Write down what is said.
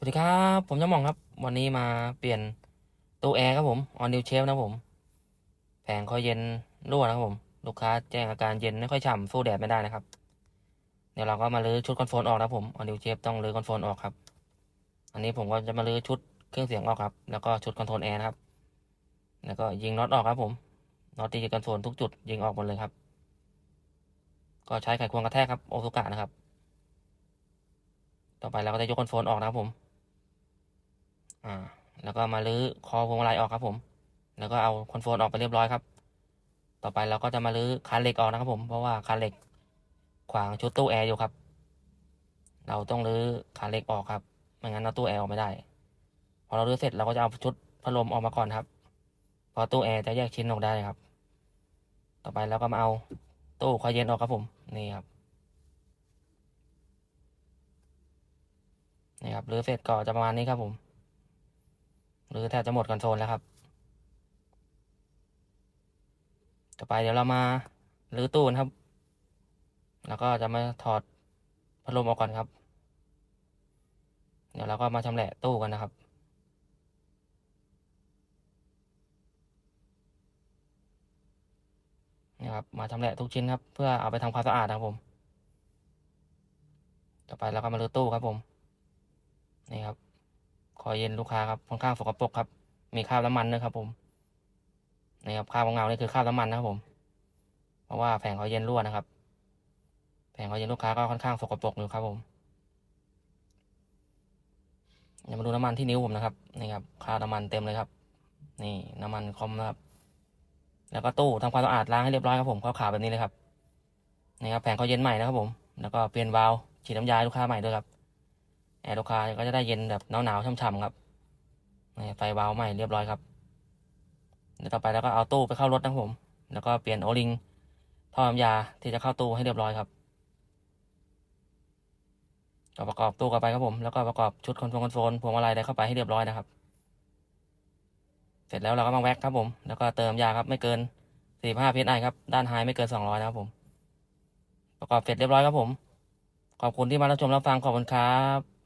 สวัสดีครับ ผมจะมองครับ วันนี้มาเปลี่ยนตู้แอร์ครับผมออนดิวเชฟนะผม แผงคอยเย็นรั่วนะครับผม ลูกค้าแจ้งอาการเย็นไม่ค่อยฉ่ำสู้แดดไม่ได้นะครับ เดี๋ยวเราก็มาลื้อชุดคอนโซลออกนะครับผมออนดิวเชฟต้องลื้อคอนโซลออกครับ อันนี้ผมก็จะมาลื้อชุดเครื่องเสียงออกครับ แล้วก็ชุดคอนโทรลแอร์นะครับ แล้วก็ยิงน็อตออกครับผม น็อตที่คอนโซลทุกจุดยิงออกหมดเลยครับ ก็ใช้ไขควงกระแทกครับโอซุกะนะครับ ต่อไปเราก็จะยกคอนโซลออกนะครับผม อ่า แล้วก็มาลื้อคอพวงมาลัยออกครับผม แล้วก็เอาคอนโซลออกไปเรียบร้อยครับ ต่อไปเราก็จะมาลื้อคานเหล็กออกนะครับผม เพราะว่าคานเหล็กขวางชุดตู้แอร์อยู่ครับ เราต้องรื้อคานเหล็กออกครับ ไม่งั้นเราตู้แอร์ออกไม่ได้ พอเรารื้อเสร็จเราก็จะเอาชุดพัดลมออกมาก่อนครับพราะตู้แอร์จะแยกชิ้นออกได้ครับ ต่อไปเราก็มาเอาตู้คอยเย็นออกครับผม นี่ครับนี่ครับรื้อเสร็จก็จะประมาณนี้ครับผม หรือแทบจะหมดคอนโซลแล้วครับ ต่อไปเดี๋ยวเรามารื้อตู้นะครับ แล้วก็จะมาถอดพัดลมออกก่อนครับ เดี๋ยวเราก็มาชำแหละตู้กันนะครับนี่ครับ มาชำแหละทุกชิ้นครับ เพื่อเอาไปทำความสะอาดนะครับผม ต่อไปเราก็มารื้อตู้ครับผม นี่ครับ คอยเย็นลูกค้าครับค่อนข้างสกปรกครับ มีคราบน้ำมันด้วยครับ ผมนี่ครับคราบเงานี่คือคราบน้ำมันนะครับผม เพราะว่าแผงคอยเย็นรั่วนะครับ แผงคอยเย็นลูกค้าก็ค่อนข้างสกปรกอยู่ครับ ผมเดี๋ยวมาดูน้ำมันที่นิ้วผมนะครับนี่ครับคราบน้ำมันเต็มเลยครับ นี่น้ำมันคอมนะครับ แล้วก็ตู้ทำความสะอาดล้างให้เรียบร้อยครับผมขาวๆแบบนี้เลยครับนี่ครับแผงคอยเย็นใหม่นะครับผม แล้วก็เปลี่ยนวาล์วฉีดน้ำยาลูกค้าใหม่ด้วยครับ แอร์ลูกค้าก็จะได้เย็นแบบหนาวๆช่ำๆครับไฟวาล์วใหม่เรียบร้อยครับเดี๋ยวต่อไปแล้วก็เอาตู้ไปเข้ารถนะครับผม แล้วก็เปลี่ยนโอลิงท่อน้ำยาที่จะเข้าตู้ให้เรียบร้อยครับก็ประกอบตู้กันไปครับผม แล้วก็ประกอบชุดคอนโทรลคอนโซลพวงมาลัยได้เข้าไปให้เรียบร้อยนะครับ เสร็จแล้วเราก็มาแว็กครับผม แล้วก็เติมยาครับ ไม่เกิน45 psi ครับ ด้านไฮไม่เกิน200นะครับผม ประกอบเสร็จเรียบร้อยครับผม ขอบคุณที่มารับชมรับฟังขอบคุณครับ